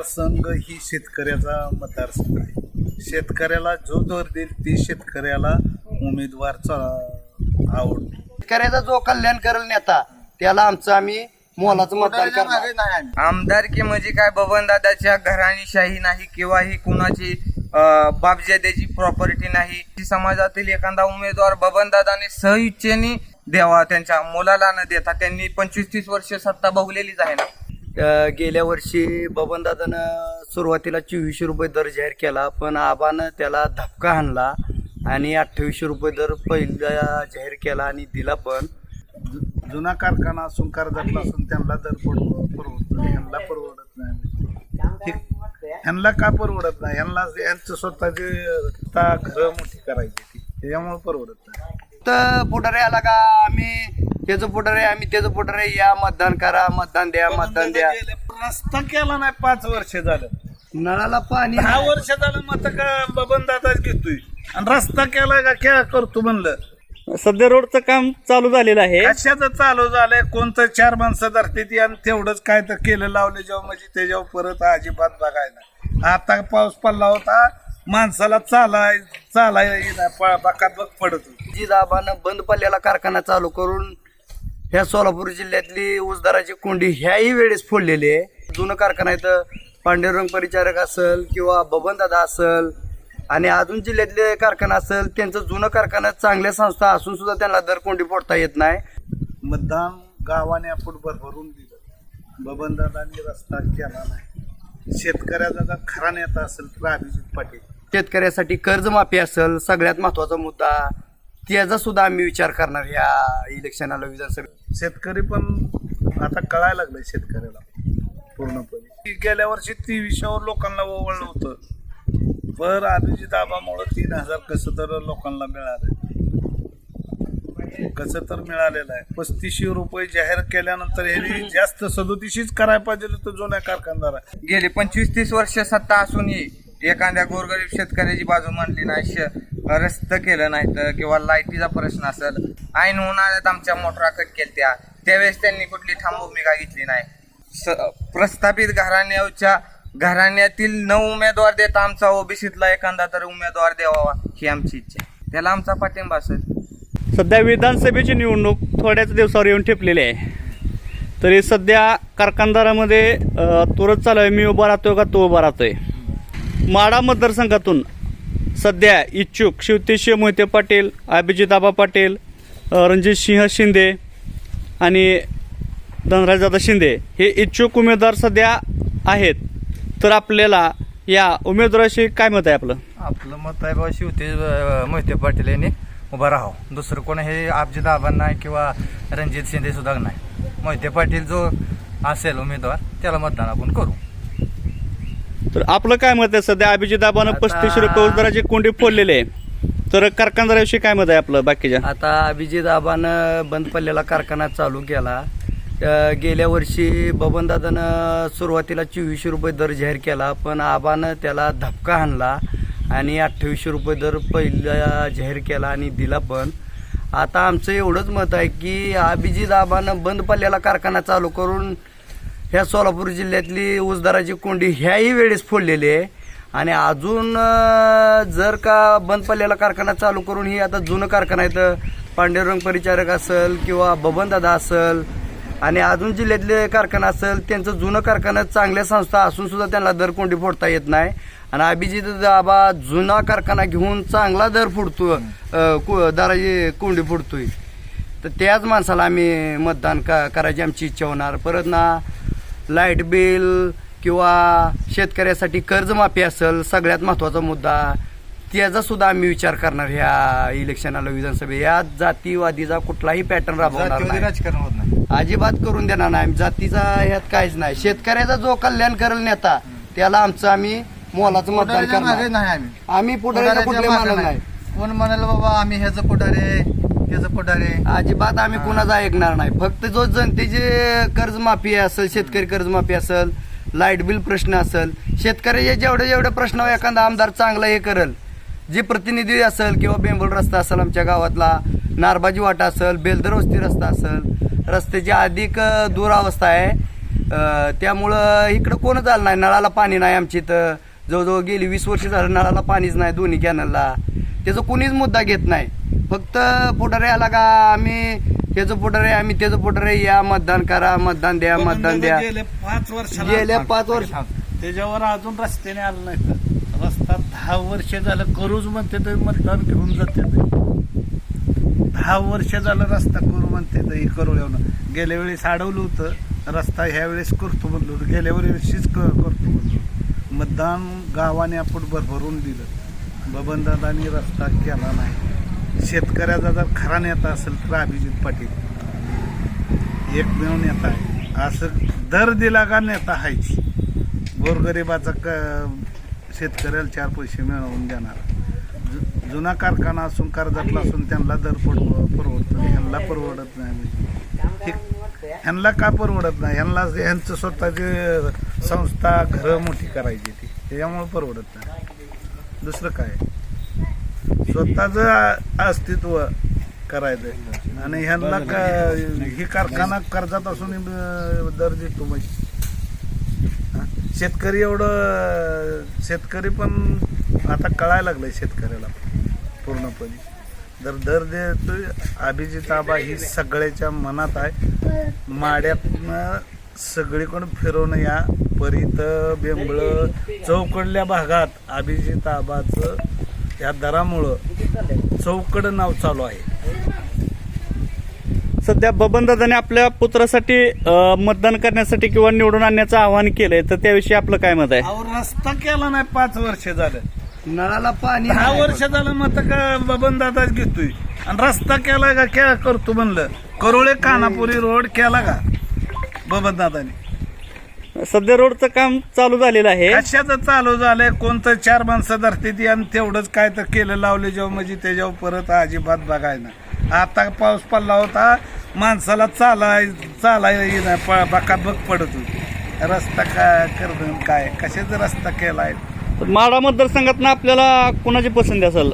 मतदारसंघ ही शेतकऱ्याचा मतदारसंघ आहे. शेतकऱ्याला जो दर देईल ती शेतकऱ्याला उमेदवार चा- आवडतो शेतकऱ्याचा जो कल्याण करेल नेता त्याला आमचं आम्ही मोलाचं मतदान करणार. आमदारकी म्हणजे काय बबन दादाच्या घराणीशाही नाही किंवा ही कुणाची अं, बापजाद्याची प्रॉपर्टी नाही. समाजातील एखादा उमेदवार बबन दादाने सहइच्छेने द्यावा त्यांच्या मुलाला न देता. त्यांनी पंचवीस तीस वर्ष सत्ता भोगलेलीच आहे ना. गेल्या वर्षी बबनदादानं सुरुवातीला चोवीसशे रुपये दर जाहीर केला पण आबानं त्याला धपका आणला आणि अठ्ठावीसशे रुपये दर पहिला जाहीर केला आणि दिला पण. जु- जुना कारखाना असून कर्जतला असून त्यांना दर परव- परवडतो. ह्यांना परवडत नाही. हे- का परवडत नाही? यांना यांचं स्वतःचे घर मोठी करायची ती. त्याच्यामुळे परवडत नाही. तर पुढारी आला का आम्ही? त्याचं पुढारी आम्ही त्याचं पुढारी. या मतदान करा मतदान द्या मतदान द्या. रस्ता केला नाही पाच वर्ष झालं. नळाला पाणी दहा वर्ष झालं मत का बबन दादाच घेतोय. आणि रस्ता केलाय का क्या करतो म्हणलं? सध्या रोडचं काम चालू झालेलं आहे. कशाचं चालू झालंय? कोणतं चार माणसं धरते ती आणि तेवढंच काय तर केलं लावलं जेव्हा म्हणजे त्याच्यावर परत अजिबात बघायला. आता पाऊस पडला होता माणसाला चालाय चालाय बाकात बघ पडत होती जी दाबानं बंद पडलेला कारखाना चालू करून ह्या सोलापूर जिल्ह्यातली ऊसदाराची कोंडी ह्याही वेळेस फोडलेली आहे. जुनं कारखाना इथं पांडुरंग परिचारक असेल किंवा बबनदादा असेल आणि अजून जिल्ह्यातले कारखाना असेल त्यांचं जुनं कारखाना चांगल्या संस्था असून सुद्धा त्यांना दर कोंडी फोडता येत नाही. मतदान गावाने आपण भरभरून दिलं. बबनदादांनी रस्ता केला नाही. शेतकऱ्याचा जर खरा नेता असेल तर अभिजित पाटील. शेतकऱ्यासाठी कर्जमाफी असेल सगळ्यात महत्त्वाचा मुद्दा त्याचा सुद्धा आम्ही विचार करणार या इलेक्शनाला विधानसभेत. शेतकरी पण आता कळायला लागलंय शेतकऱ्याला पूर्णपणे. गेल्या वर्षी तेविसावर लोकांना ओवळलं होतं. पर अभिजित आबामुळं तीन हजार कसं तर लोकांना मिळालं. कसं तर मिळालेलं आहे. पस्तीसशे रुपये जाहीर केल्यानंतर ह्यांनी जास्त सदोतीसशेच करायला पाहिजे होतं जुन्या कारखानदारा गेले पंचवीस तीस वर्ष सत्ता असूनही एखाद्या गोरगरीब शेतकऱ्याची बाजू मांडली नाही श- रस्त केलं नाही तर किंवा लाईटीचा प्रश्न असेल ऐन उन्हाळ्यात आमच्या मोटरा कट केल्या त्यावेळेस त्यांनी कुठली ठाम भूमिका घेतली नाही. स- प्रस्थापित घराण्याच्या घराण्यातील नऊ उमेदवार देता आमचा ओबीसीतला एखादा तर उमेदवार द्यावा ही आमची इच्छा आहे. त्याला आमचा पाठिंबा असेल. सध्या विधानसभेची निवडणूक थोड्याच दिवसावर येऊन ठेपलेली आहे. तरी सध्या कारखानदारामध्ये तुरंत चालू आहे. मी उभा राहतोय का तो उभा राहतोय? माडा मतदारसंघातून सध्या इच्छुक शिवतेशिव मोहिते पाटील अभिजित पाटील अ, रणजित सिंह शिंदे आणि धनराजदादा शिंदे हे इच्छुक उमेदवार सध्या आहेत. तर आपल्याला या उमेदवाराशी काय मत आहे आपलं? आपलं मत आहे बाबा शिवते मोहिते पाटील यांनी उभं राहावं. दुसरं कोण हे अभिजित आबां नाही किंवा रणजित शिंदे सुद्धा नाही. मोहिते पाटील जो असेल उमेदवार त्याला मतदान आपण करू. तर आपलं काय मत आहे? सध्या अभिजिताबानं पस्तीसशे रुपये उजदाराची कोंडी फोडलेली आहे. तर कारखानदाराविषयी काय मत आहे आपलं बाकीच्या? आता अभिजित आबानं बंद पडलेला कारखाना चालू केला. अ, गेल्या वर्षी बबनदादानं सुरुवातीला चोवीसशे रुपये दर जाहीर केला पण आबानं त्याला धपका आणला आणि अठ्ठावीसशे रुपये दर पहिला जाहीर केला आणि दिला पण. आता आमचं एवढंच मत आहे की अभिजित आबानं बंद पडलेला कारखाना चालू करून ह्या सोलापूर जिल्ह्यातली ऊसदाराची कोंडी ह्याही वेळेस फोडलेली आहे. आणि अजून जर का बंद पडलेला कारखाना चालू करून ही आता जुनं कारखाना आहे तर पांडुरंग परिचारक असेल किंवा बबनदादा असेल आणि अजून जिल्ह्यातले कारखाना असेल त्यांचं जुनं कारखाना चांगल्या संस्था असून सुद्धा त्यांना दर कोंडी फोडता येत नाही. आणि अभिजित दाबा जुना कारखाना घेऊन चांगला दर फुडतो अं, दराची कोंडी फोडतोय. तर त्याच माणसाला आम्ही मतदान का करायची आमची इच्छा होणार. परत ना लाइट बिल किंवा शेतकऱ्यासाठी कर्जमाफी असेल सगळ्यात महत्त्वाचा मुद्दा त्याचा सुद्धा आम्ही विचार करणार ह्या इलेक्शनाला विधानसभे या जातीवादीचा कुठलाही पॅटर्न राबवणार नाही. राजकारण होत नाही. अजिबात करून देणार नाही जातीचा ह्यात काहीच नाही. शेतकऱ्याचा जो कल्याण करेल नेता त्याला आमचं आम्ही मोलाचं मतदान करणार. नाही आम्ही. पुढे कुठले मागे मानत नाही. कोण म्हणाल बाबा आम्ही ह्याचं पुढारे ह्याचं पुढारे अजिबात आम्ही कुणाचा ऐकणार नाही. फक्त जो जनतेचे कर्जमाफी असेल शेतकरी कर्जमाफी असेल लाइट बिल प्रश्न असेल शेतकऱ्याचे जेवढे जेवढे प्रश्न एखादा आमदार चांगला हे करेल जे प्रतिनिधी असेल किंवा बेंबोल रस्ता असेल आमच्या गावातला नारबाजी वाटा असेल बेलदर वस्ती रस्ता असेल रस्त्याची अधिक दुरावस्था आहे. त्यामुळं इकडं कोणच आलं नाही. नळाला पाणी नाही आमची इथं. जवळजवळ गेली वीस वर्ष झालं नळाला पाणीच नाही दोन्ही कॅनलला. त्याचा कुणीच मुद्दा घेत नाही. फक्त पुढारी आला का आम्ही त्याचं पुढारी आम्ही त्याचं पुढारी. या मतदान करा मतदान द्या मतदान द्या. गेले पाच वर्ष गेल्या पाच वर्ष. त्याच्यावर अजून रस्त्याने आलं नाही रस्ता दहा वर्ष झालं करूच म्हणते तर मतदान घेऊन जाते. दहा वर्ष झालं रस्ता करू म्हणते तर करू येऊन गेल्या वेळेस अडवलं होतं रस्ता ह्या वेळेस करतो म्हणलो होतो. गेल्या वर्षीच करतो म्हणलो मतदान गावाने आपण भरभरून दिलं. बबनदादांनी रस्ता केला नाही. शेतकऱ्याचा जर खरा नेता असेल तर अभिजित पाटील. एकमेव नेता आहे. असं दर दिला का नेता आहेच गोरगरिबाचा क शेतकऱ्याला चार पैसे मिळवून देणार. जु- जुना कारखाना असून कर्जातला असून त्यांना दर पड परवडतो. ह्यांना परवडत नाही म्हणजे. ह्यांना का परवडत नाही? ह्यांना ह्यांचं स्वतःची संस्था घरं मोठी करायची ती. त्याच्यामुळं परवडत नाही. दुसरं काय? स्वतःच अस्तित्व करायचंय. आणि ह्यांना का ही कारखाना कर्जात असून दर देतो म्हणजे? शेतकरी एवढं शेतकरी पण आता कळायला लागलंय शेतकऱ्याला पूर्णपणे. जर दर देतोय अभिजित आबा ही सगळ्याच्या मनात आहे. माड्यातनं सगळीकडून फिरवणं या परीत बेंबळ चौकडल्या भागात अभिजित आबाचं या दरामुळं चौकड नाव चालू आहे. सध्या बबनदादाने आपल्या पुत्रासाठी अ, मतदान करण्यासाठी किंवा निवडून आणण्याचं आवाहन केलंय तर त्याविषयी आपलं काय मत आहे? अहो रस्ता केला नाही पाच वर्ष झालं. नळाला पाणी दहा नाही. वर्ष झालं मत का बबन दादाच घेतोय? आणि रस्ता केला का क्या करतो म्हणलं? करोळे कानापुरी रोड केला का? बबन दादाने सध्या रोडचं काम चालू झालेलं आहे. कशाचं चालू झालंय? कोणतं चार माणसं धरते ती आणि तेवढंच काय तर केलं लावले जेव्हा म्हणजे त्याच्यावर परत अजिबात बघायला. आता पाऊस पडला होता माणसाला चालाय प- बकाबक पडत होती. रस्ता काय करणं काय? कशाचा रस्ता केलाय? माढा मतदारसंघात आपल्याला कोणाची पसंती असेल?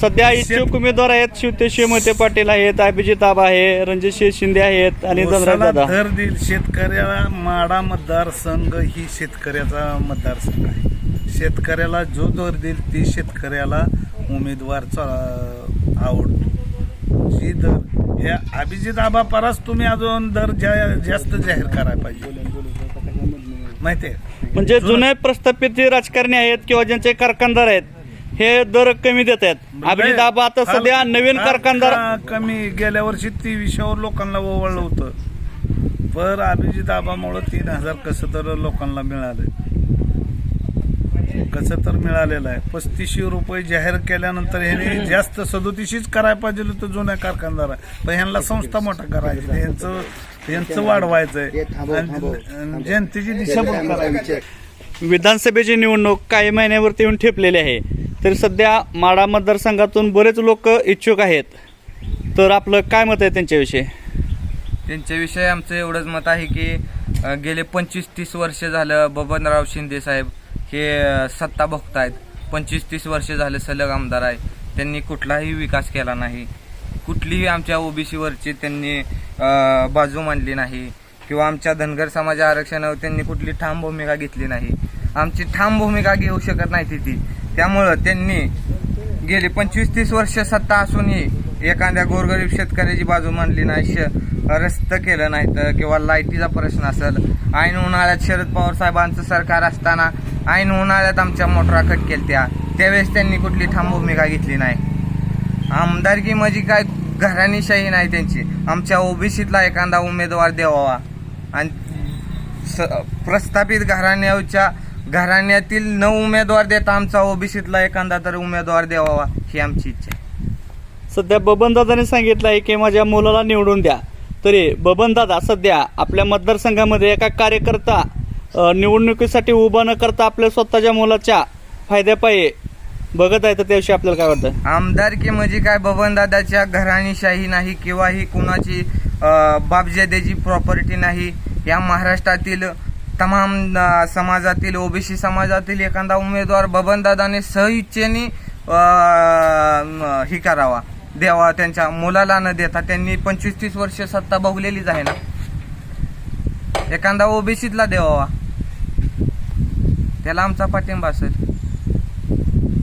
सध्या इच्छुक उमेदवार आहेत. शिवतेशिव मोहिते पाटील आहेत अभिजित आबा आहे रणजित शिंदे आहेत आणि धनराज ऊसाला दादा दर देईल शेतकऱ्याला. माडा मतदारसंघ ही शेतकऱ्याचा मतदारसंघ आहे. शेतकऱ्याला जो दर देईल ती शेतकऱ्याला उमेदवार चा- आवडतो. जी दर ह्या अभिजित आबा परास तुम्ही अजून दर जा- जास्त जाहीर करायला पाहिजे. माहितीये म्हणजे जुने प्रस्थापित जे राजकारणी आहेत किंवा ज्यांचे कारखानदार आहेत हे दर कमी देत आहेत. अभिजित आबा आता सध्या नवीन कारखानदार कमी गेल्या वर्षी तेवीसशेवर लोकांना ओवळलं होतं. पर अभिजित आबामुळं तीन हजार कसं तर लोकांना मिळालं कसं तर मिळालेलं आहे. पस्तीसशे रुपये जाहीर केल्यानंतर ह्याने जास्त सदोतीसशेच करायला पाहिजे होतं जुन्या कारखानदार पण ह्यांना संस्था मोठा करायची यांचं यांचं वाढवायचंय. आणि जनतेची दिशाभूल करायची विधानसभेची निवडणूक काही महिन्यावरती येऊन ठेपलेली आहे. तरी सध्या माडा मतदारसंघातून बरेच लोक इच्छुक आहेत. तर आपलं काय मत आहे त्यांच्याविषयी? त्यांच्याविषयी आमचं एवढंच मत आहे की अ, गेले पंचवीस तीस वर्ष झालं बबनराव शिंदे साहेब हे अ, सत्ता आहेत पंचवीस तीस वर्ष झालं सलग आमदार आहे. त्यांनी कुठलाही विकास केला नाही. कुठलीही आमच्या ओबीसीवरची त्यांनी अ, बाजू मांडली नाही. किंवा आमच्या धनगर समाज आरक्षणावर त्यांनी कुठली ठाम भूमिका घेतली नाही. आमची ठाम भूमिका घेऊ शकत नाही ती. त्यामुळं त्यांनी गेली पंचवीस तीस वर्ष सत्ता असूनही एखाद्या गोरगरीब शेतकऱ्याची बाजू मांडली नाही श रस्तं केलं नाही तर किंवा लाईटीचा प्रश्न असेल. ऐन उन्हाळ्यात शरद पवार साहेबांचं सरकार असताना ऐन उन्हाळ्यात आमच्या मोटरा कट केल्या त्यावेळेस त्यांनी कुठली ठाम भूमिका घेतली नाही. आमदारकी म्हणजे काय घराणीशाही नाही त्यांची. आमच्या ओबीसीतला एखादा उमेदवार द्यावा आणि स प्रस्थापित घराण्याच्या घराण्यातील नऊ उमेदवार देता आमचा ओबीसीतला एखादा तर उमेदवार द्यावा ही आमची इच्छा आहे. सध्या बबनदादाने सांगितलं आहे की माझ्या मुलाला निवडून द्या. तरी बबनदादा सध्या आपल्या मतदारसंघामध्ये एका कार्यकर्ता अ, निवडणुकीसाठी उभा न करता आपल्या स्वतःच्या मुलाच्या फायद्यापायी बघत आहे. तर त्याविषयी आपल्याला काय वाटतं? आमदारकी म्हणजे काय? बबनदादाच्या घराणीशाही नाही किंवा ही कुणाची अं, प्रॉपर्टी नाही. या महाराष्ट्रातील तमाम समाजातील ओबीसी समाजातील एखादा उमेदवार बबनदादाने सहइच्छेने ही करावा. देवा त्यांच्या मुलाला न देता. त्यांनी पंचवीस तीस वर्ष सत्ता भोगलेलीच आहे ना. एखादा ओबीसीतला देवावा त्याला आमचा पाठिंबा असेल.